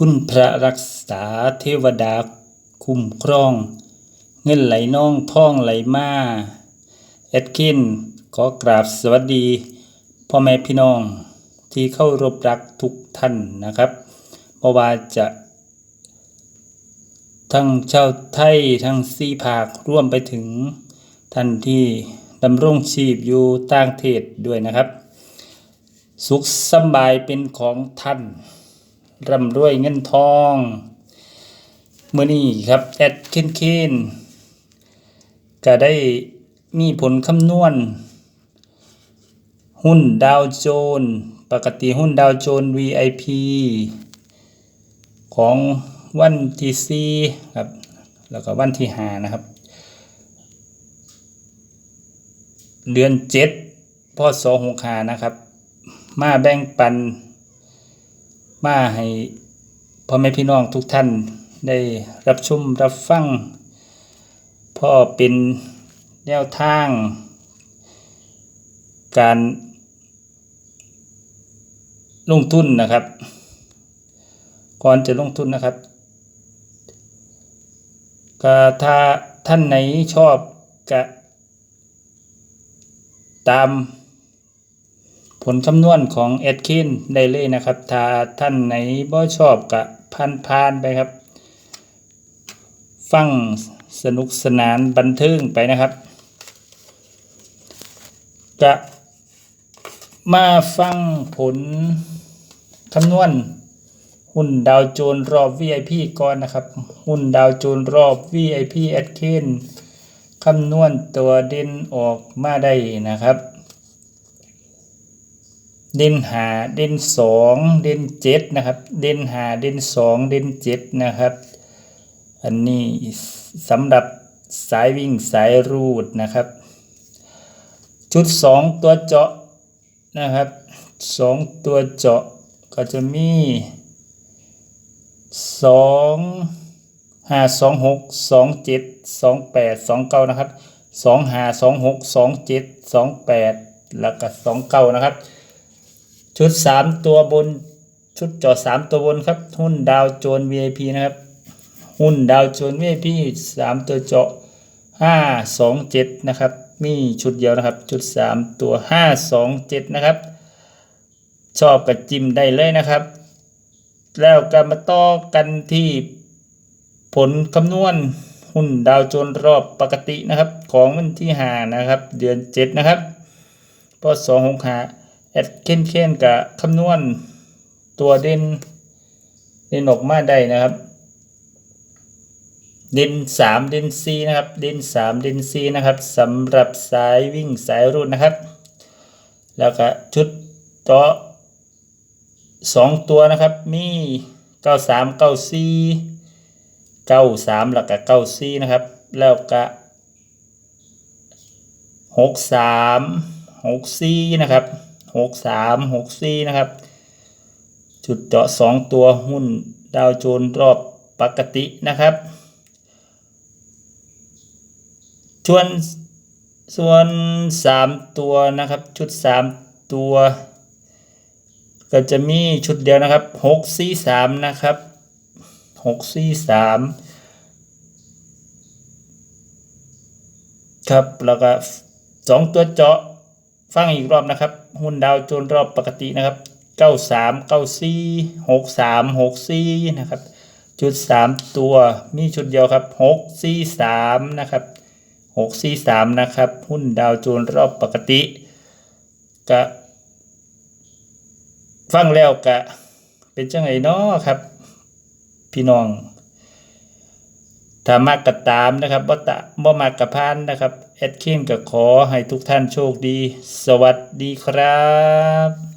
คุณพระรักษาเทวดาคุ้มครอง เงินไหลน่องท่องไหลมาแอดคินขอกราบสวัสดี พ่อแม่พี่น้องที่เข้ารบรักทุกท่านนะครับเพราะว่าจะทั้งชาวไทยทั้งซีภาคร่วมไปถึงท่านที่ดำรงชีพอยู่ต่างเทศด้วยนะครับ สุขสบายเป็นของท่าน ร่ำรวยเงินทองเมื่อนี้ครับแอดเคนเคนก็ได้มีผลคำนวณ หุ้นดาวโจนส์ปกติหุ้นดาวโจนส์ VIP ของวันที่สี่ครับ แล้วก็วันที่หานะครับ เดือนเจ็ดพศหกหานะครับ มาแบ่งปัน มาให้พ่อแม่พี่น้องทุกท่านได้รับชมรับฟังพ่อเป็นแนวทาง การลงทุนนะครับ ก่อนจะลงทุนนะครับก็ถ้าท่านไหนชอบก็ตาม ผลคำนวณของแอดคินได้เลยนะครับ ถ้าท่านไหนบ่ชอบก็ผ่านผ่านไปครับ ฟังสนุกสนานบันเทิงไปนะครับ จะมาฟังผลคำนวณหุ้นดาวโจนส์รอบ VIP ก่อนนะครับ หุ้นดาวโจนส์รอบ VIP แอดเคนคำนวณตัวด่นออกมาได้นะครับ เด่นหาเด่นสองเด่นเจ็ดนะครับ เด่นหาเด่นสองเด่นเจ็ดนะครับ อันนี้สำหรับสายวิ่งสายรูดนะครับ ชุดสองตัวเจาะนะครับสองตัวเจาะก็จะมีสองห้าสองหกสองเจ็ดสองแปดสองเก้านะครับสองห้าสองหกสองเจ็ดสองแปดแล้วก็สองเก้านะครับ ชุดสามตัวบน ชุดเจาะสามตัวบนครับ หุ้นดาวโจน VIP นะครับ หุ้นดาวโจน VIP สามตัวเจาะห้าสองเจ็ดนะครับ มีชุดเดียวนะครับ ชุดสามตัวห้าสองเจ็ดนะครับ ชอบกับจิมได้เลยนะครับ แล้วก็มาต่อกันที่ผลคำนวณหุ้นดาวโจนส์รอบปกตินะครับ ของวันที่หานะครับ เดือนเจ็ดนะครับพศหกหา แอดเค้นเค้นกับคำนวณตัวเด่นเด่นออกมาได้นะครับ เด่นสามเด่นสี่นะครับ เด่นสามเด่นสี่นะครับสำหรับสายวิ่งสายรูดนะครับ แล้วก็ชุดต่อสองตัวนะครับ มีเก้าสามเก้าสี่เก้าสามแล้วก็เก้าสี่นะครับ แล้วก็หกสามหกสี่นะครับ หกสามหกสี่นะครับ จุดเจาะสองตัวหุ้นดาวโจนส์รอบปกตินะครับส่วนส่วนสามตัวนะครับ ชุดสามตัว ก็จะมีชุดเดียวนะครับหกสี่สามนะครับหกสี่สามครับแล้วก็สองตัวเจาะ ฟังอีกรอบนะครับ หุ้นดาวโจนรอบปกตินะครับเก้าสามเก้าสี่หกสามหกสี่นะครับชุดสามตัวมีชุดเดียวครับหกสี่สามนะครับหกสี่สามนะครับ หุ้นดาวโจนรอบปกติก็ฟังแล้วก็เป็นจังไงเนาะครับ พี่น้อง ถ้ามากกระตามนะครับบ่ตะบ่มากกระพานนะครับแอดเคนก็ขอให้ทุกท่านโชคดี สวัสดีครับ